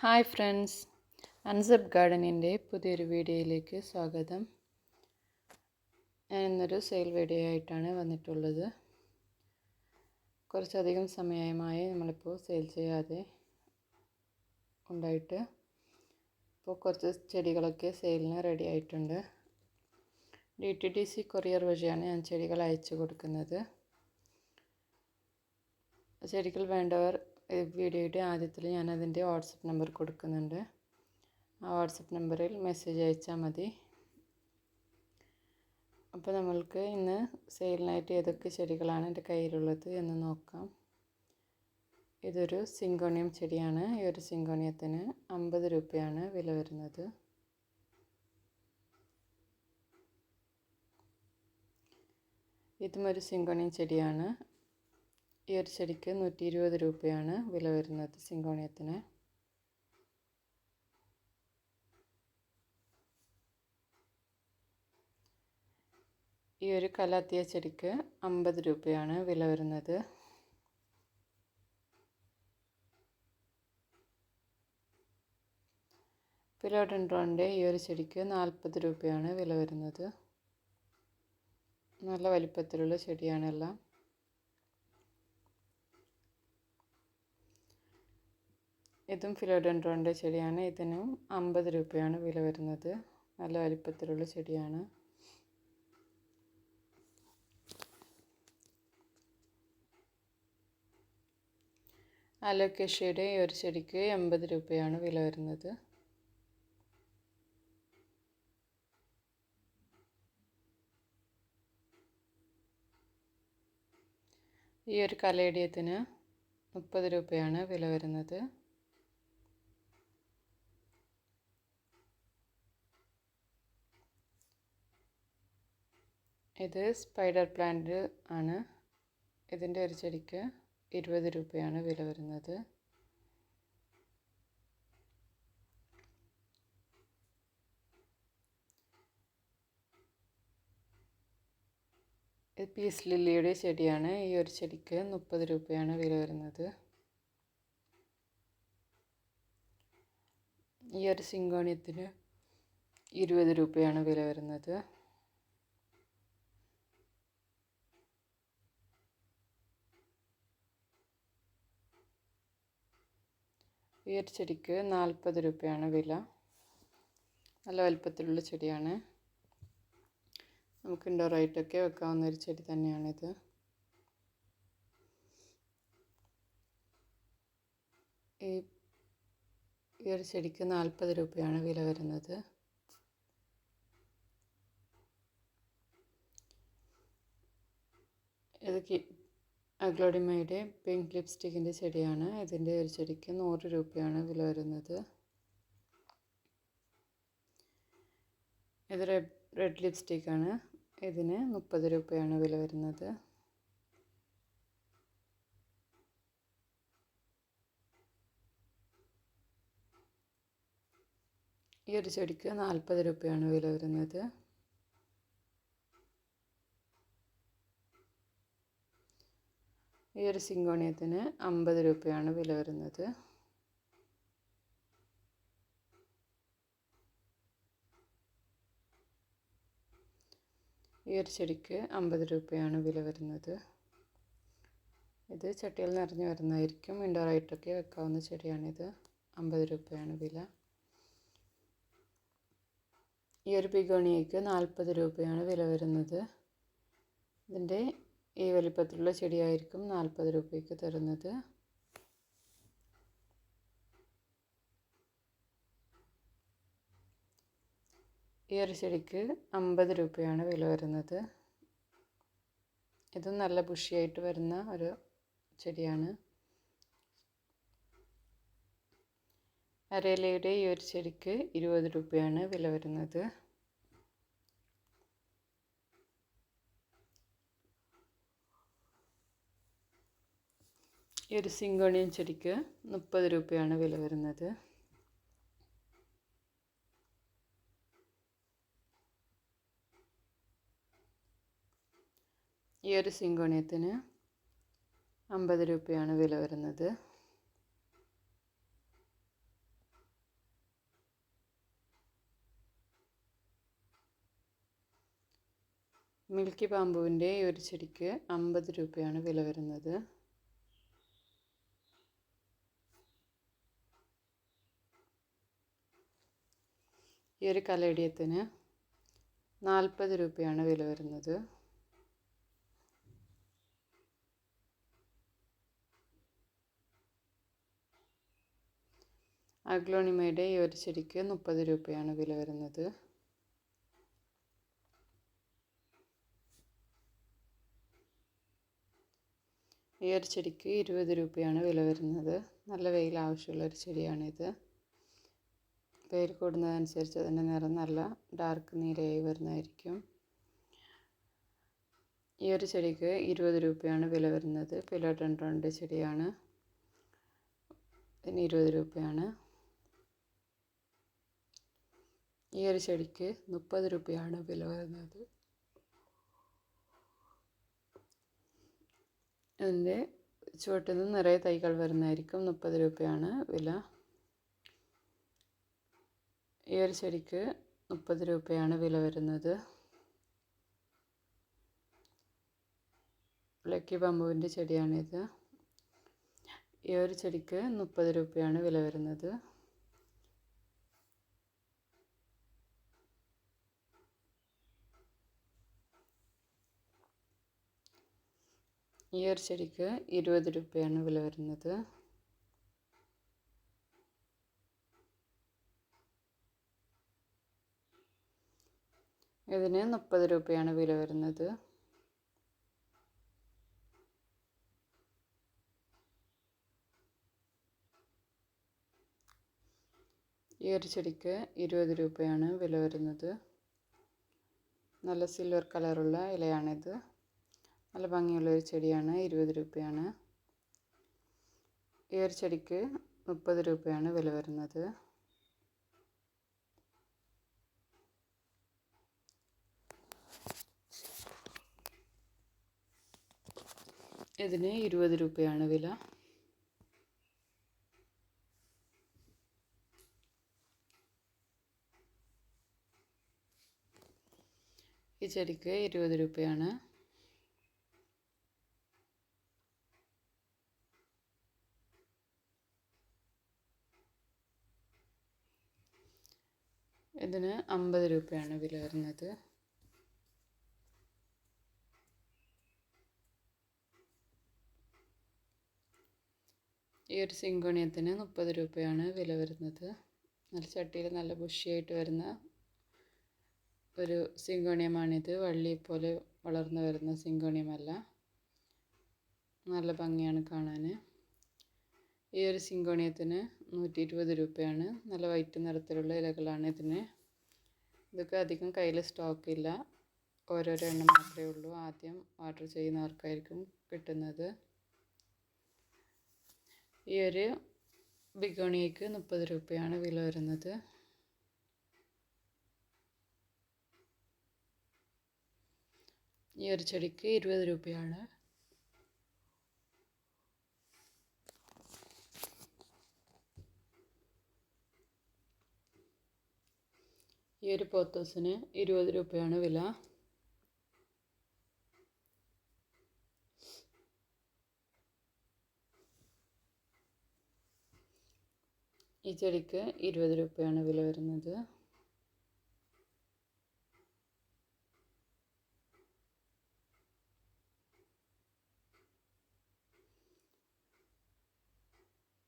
Hi friends unsub ഗാർഡനിന്റെ പുതിയൊരു വീഡിയോയിലേക്ക് സ്വാഗതം. ഞാൻ ഇന്നൊരു സെയിൽ വീഡിയോ ആയിട്ടാണ് വന്നിട്ടുള്ളത്. കുറച്ചധികം സമയമായി നമ്മളിപ്പോൾ സെയിൽ ചെയ്യാതെ ഉണ്ടായിട്ട് ഇപ്പോൾ കുറച്ച് ചെടികളൊക്കെ സെയിലിന് റെഡി ആയിട്ടുണ്ട്. D T D C courier വഴിയാണ് ഞാൻ ചെടികൾ അയച്ചു കൊടുക്കുന്നത്. ചെടികൾ വേണ്ടവർ വീഡിയോയുടെ ആദ്യത്തിൽ ഞാൻ അതിന്റെ വാട്സപ്പ് നമ്പർ കൊടുക്കുന്നുണ്ട്. ആ വാട്സപ്പ് നമ്പറിൽ മെസ്സേജ് അയച്ചാൽ മതി. അപ്പോൾ നമ്മൾക്ക് ഇന്ന് സെയിലിനായിട്ട് ഏതൊക്കെ ചെടികളാണ് എന്റെ കയ്യിലുള്ളത് എന്ന് നോക്കാം. ഇതൊരു സിങ്കോണിയം ചെടിയാണ്. ഈ ഒരു സിങ്കോണിയത്തിന് അമ്പത് രൂപയാണ് വില വരുന്നത്. ഇതും ഒരു സിങ്കോണിയം ചെടിയാണ്. ഈ ഒരു ചെടിക്ക് നൂറ്റി ഇരുപത് രൂപയാണ് വില വരുന്നത് സിങ്കോണിയത്തിന്. ഈ ഒരു കലാത്തിയ ചെടിക്ക് അമ്പത് രൂപയാണ് വില വരുന്നത്. പിലോഡൻഡ്രോണിന്റെ ഈ ഒരു ചെടിക്ക് നാൽപ്പത് രൂപയാണ് വില വരുന്നത്. നല്ല വലിപ്പത്തിലുള്ള ചെടിയാണെല്ലാം ഇതും ഫിലോഡൻഡ്രോണിന്റെ ചെടിയാണ്. ഇതിനും അമ്പത് രൂപയാണ് വില വരുന്നത്. നല്ല വലിപ്പത്തിലുള്ള ചെടിയാണ്. അലോക്കേഷ്യയുടെ ഈ ഒരു ചെടിക്ക് എൺപത് രൂപയാണ് വില വരുന്നത്. ഈ ഒരു കലേഡിയത്തിന് മുപ്പത് രൂപയാണ് വില വരുന്നത്. ഇത് സ്പൈഡർ പ്ലാന്റ് ആണ്. ഇതിന്റെ ഒരു ചെടിക്ക് ഇരുപത് രൂപയാണ് വില വരുന്നത്. ഇത് പീസ് ലില്ലിയുടെ ചെടിയാണ്. ഈ ഒരു ചെടിക്ക് മുപ്പത് രൂപയാണ് വില വരുന്നത്. ഈ ഒരു സിങ്കോണിയത്തിന് ഇരുപത് രൂപയാണ് വില വരുന്നത്. ഈ ഒരു ചെടിക്ക് നാൽപ്പത് രൂപയാണ് വില. നല്ല വലുപ്പത്തിലുള്ള ചെടിയാണ്. നമുക്ക് ഇൻഡോറായിട്ടൊക്കെ വെക്കാവുന്ന ഒരു ചെടി തന്നെയാണിത്. ഈ ഈ ഒരു ചെടിക്ക് നാൽപ്പത് രൂപയാണ് വില വരുന്നത്. ഇത് അഗ്ലോഡിമയുടെ പിങ്ക് ലിപ്സ്റ്റിക്കിന്റെ ചെടിയാണ്. ഇതിന്റെ ഒരു ചെടിക്ക് നൂറ് രൂപയാണ് വില വരുന്നത്. ഇത് റെഡ് റെഡ് ലിപ്സ്റ്റിക്കാണ്. ഇതിന് മുപ്പത് രൂപയാണ് വില വരുന്നത്. ഈ ഒരു ചെടിക്ക് നാൽപ്പത് രൂപയാണ് വില വരുന്നത്. ഈ ഒരു സിങ്കോണിയത്തിന് അമ്പത് രൂപയാണ് വില വരുന്നത്. ഈ ഒരു ചെടിക്ക് അമ്പത് രൂപയാണ് വില വരുന്നത്. ഇത് ചട്ടിയിൽ നിറഞ്ഞു വരുന്നതായിരിക്കും. ഇൻഡോറായിട്ടൊക്കെ വെക്കാവുന്ന ചെടിയാണിത്. അമ്പത് രൂപയാണ് വില. ഈ ഒരു പിഗോണിയയ്ക്ക് നാൽപ്പത് രൂപയാണ് വില വരുന്നത്. ഇതിന്റെ ഈ വലിപ്പത്തിലുള്ള ചെടിയായിരിക്കും നാൽപ്പത് രൂപയ്ക്ക് തരുന്നത്. ഈ ഒരു ചെടിക്ക് അമ്പത് രൂപയാണ് വില വരുന്നത്. ഇതും നല്ല ബുഷിയായിട്ട് വരുന്ന ഒരു ചെടിയാണ്. അരയിലയുടെ ഈ ഒരു ചെടിക്ക് ഇരുപത് രൂപയാണ് വില വരുന്നത്. ഈ ഒരു സിങ്കോണിയം ചെടിക്ക് മുപ്പത് രൂപയാണ് വില വരുന്നത്. ഈ ഒരു സിങ്കോണിയത്തിന് അമ്പത് രൂപയാണ് വില വരുന്നത്. മിൽക്കി പാമ്പുവിന്റെ ഈ ഒരു ചെടിക്ക് അമ്പത് രൂപയാണ് വില വരുന്നത്. ഒരു കലേഡിയത്തിന് നാൽപ്പത് രൂപയാണ് വില വരുന്നത്. അഗ്ലോണിമയുടെ ഈ ഒരു ചെടിക്ക് മുപ്പത് രൂപയാണ് വില വരുന്നത്. ഈ ഒരു ചെടിക്ക് ഇരുപത് രൂപയാണ് വില വരുന്നത്. നല്ല വെയിൽ ആവശ്യമുള്ള ഒരു ചെടിയാണിത്. വെയിൽ കൂടുന്നതനുസരിച്ച് അതിന്റെ നിറം നല്ല ഡാർക്ക് നീലയായി വരുന്നതായിരിക്കും. ഈ ഒരു ചെടിക്ക് ഇരുപത് രൂപയാണ് വില വരുന്നത്. ഫിലോഡൻഡ്രോണിന്റെ ചെടിയാണ്. ഇതിന് ഇരുപത് രൂപയാണ്. ഈ ഒരു ചെടിക്ക് മുപ്പത് രൂപയാണ് വില വരുന്നത്. അതിന്റെ ചുവട്ടിൽ നിന്ന് നിറയെ തൈകൾ വരുന്നതായിരിക്കും. മുപ്പത് രൂപയാണ് വില. ഈ ഒരു ചെടിക്ക് മുപ്പത് രൂപയാണ് വില വരുന്നത്. ലക്കി ബാമ്പുവിന്റെ ചെടിയാണിത്. ഈ ഒരു ചെടിക്ക് മുപ്പത് രൂപയാണ് വില വരുന്നത്. ഈ ഒരു ചെടിക്ക് ഇരുപത് രൂപയാണ് വില വരുന്നത്. ഇതിന് മുപ്പത് രൂപയാണ് വില വരുന്നത്. ഈ ഒരു ചെടിക്ക് ഇരുപത് രൂപയാണ് വില വരുന്നത്. നല്ല സിൽവർ കളറുള്ള ഇലയാണിത്. നല്ല ഭംഗിയുള്ള ഒരു ചെടിയാണ് ഇരുപത് രൂപയാണ്. ഈ ഒരു ചെടിക്ക് മുപ്പത് രൂപയാണ് വില വരുന്നത്. ഇതിന് ഇരുപത് രൂപയാണ് വില. ഈ ചെടിക്ക് ഇരുപത് രൂപയാണ്. ഇതിന് അമ്പത് രൂപയാണ് വില വരുന്നത്. ഒരു സിങ്കോണിയത്തിന് മുപ്പത് രൂപയാണ് വില വരുന്നത്. നല്ല ചട്ടിയിൽ നല്ല ബുഷിയായിട്ട് വരുന്ന ഒരു സിങ്കോണിയമാണിത് വള്ളി പോലെ വളർന്നു വരുന്ന സിങ്കോണിയമല്ല. നല്ല ഭംഗിയാണ് കാണാൻ ഈ ഒരു സിങ്കോണിയത്തിന് നൂറ്റി ഇരുപത് രൂപയാണ്. നല്ല വൈറ്റ് നിറത്തിലുള്ള ഇലകളാണ് ഇതിന്. ഇതൊക്കെ അധികം കയ്യിൽ സ്റ്റോക്ക് ഇല്ല. ഓരോരോ എണ്ണം മാത്രമേ ഉള്ളൂ. ആദ്യം ഓർഡർ ചെയ്യുന്നവർക്കായിരിക്കും കിട്ടുന്നത്. ഈ ഒരു ബിഗോണിയക്ക് മുപ്പത് രൂപയാണ് വില വരുന്നത്. ഈ ഒരു ചെടിക്ക് ഇരുപത് രൂപയാണ്. ഈ ഒരു പോത്തോസിന് ഇരുപത് രൂപയാണ് വില. ഈ ചെടിക്ക് ഇരുപത് രൂപയാണ് വില വരുന്നത്.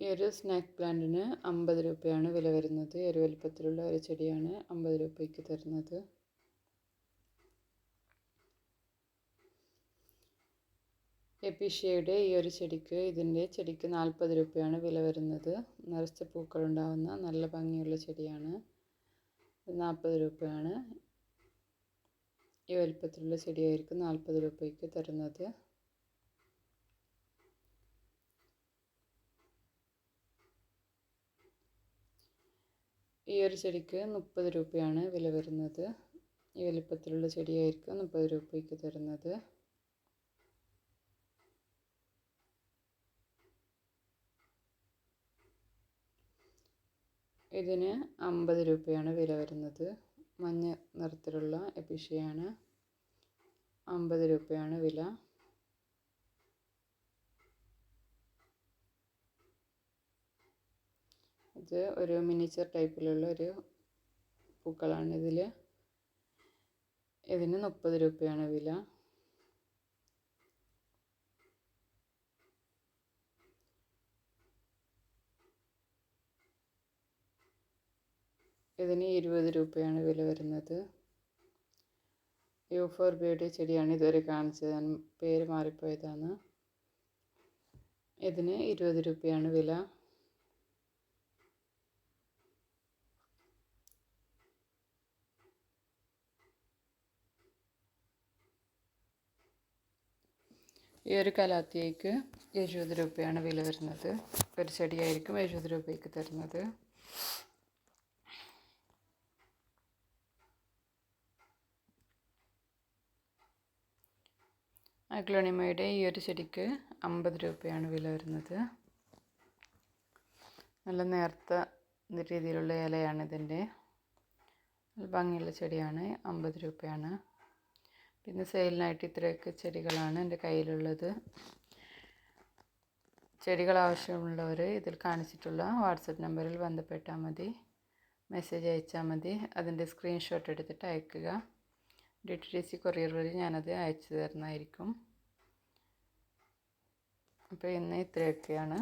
ഈ ഒരു സ്നാക്ക് പ്ലാന്റിന് അമ്പത് രൂപയാണ് വില വരുന്നത്. ഒരു വലുപ്പത്തിലുള്ള ഒരു ചെടിയാണ് അമ്പത് രൂപയ്ക്ക് തരുന്നത്. എപ്പിഷ്യയുടെ ഈ ഒരു ചെടിക്ക് ഇതിന്റെ ചെടിക്ക് നാൽപ്പത് രൂപയാണ് വില വരുന്നത്. നിറച്ച പൂക്കളുണ്ടാവുന്ന നല്ല ഭംഗിയുള്ള ചെടിയാണ്. നാൽപ്പത് രൂപയാണ്. ഈ വലിപ്പത്തിലുള്ള ചെടിയായിരിക്കും നാൽപ്പത് രൂപയ്ക്ക് തരുന്നത്. ഈ ഒരു ചെടിക്ക് മുപ്പത് രൂപയാണ് വില വരുന്നത്. ഈ വലിപ്പത്തിലുള്ള ചെടിയായിരിക്കും മുപ്പത് രൂപയ്ക്ക് തരുന്നത്. ഇതിന് അമ്പത് രൂപയാണ് വില വരുന്നത്. മഞ്ഞ നിറത്തിലുള്ള എപ്പിഷയാണ് അമ്പത് രൂപയാണ് വില. ഇത് ഒരു മിനിച്ചർ ടൈപ്പിലുള്ള ഒരു പൂക്കളാണ് ഇതിൽ ഇതിന് മുപ്പത് രൂപയാണ് വില. ഇതിന് ഇരുപത് രൂപയാണ് വില വരുന്നത്. യു ഫോർ ബിയുടെ ചെടിയാണ് ഇതുവരെ കാണിച്ചത്. പേര് മാറിപ്പോയതാണ്. ഇതിന് ഇരുപത് രൂപയാണ് വില. ഈ ഒരു കലാത്തിയേക്ക് എഴുപത് രൂപയാണ് വില വരുന്നത്. ഒരു ചെടിയായിരിക്കും എഴുപത് രൂപയ്ക്ക് തരുന്നത്. അഗ്ലോണിമയുടെ ഈ ഒരു ചെടിക്ക് അമ്പത് രൂപയാണ് വില വരുന്നത്. നല്ല നേർത്ത രീതിയിലുള്ള ഇലയാണ് ഇതിന്റെ. നല്ല ഭംഗിയുള്ള ചെടിയാണ് അമ്പത് രൂപയാണ്. പിന്നെ സെയിലിനായിട്ട് ഇത്രയൊക്കെ ചെടികളാണ് എന്റെ കയ്യിലുള്ളത്. ചെടികൾ ആവശ്യമുള്ളവർ ഇതിൽ കാണിച്ചിട്ടുള്ള വാട്സപ്പ് നമ്പറിൽ ബന്ധപ്പെട്ടാൽ മതി മെസ്സേജ് അയച്ചാൽ മതി അതിന്റെ സ്ക്രീൻഷോട്ട് എടുത്തിട്ട് അയക്കുക. D T D C courier വഴി ഞാനത് അയച്ചു തരുന്നതായിരിക്കും. അപ്പോൾ ഇന്ന് ഇത്രയൊക്കെയാണ്.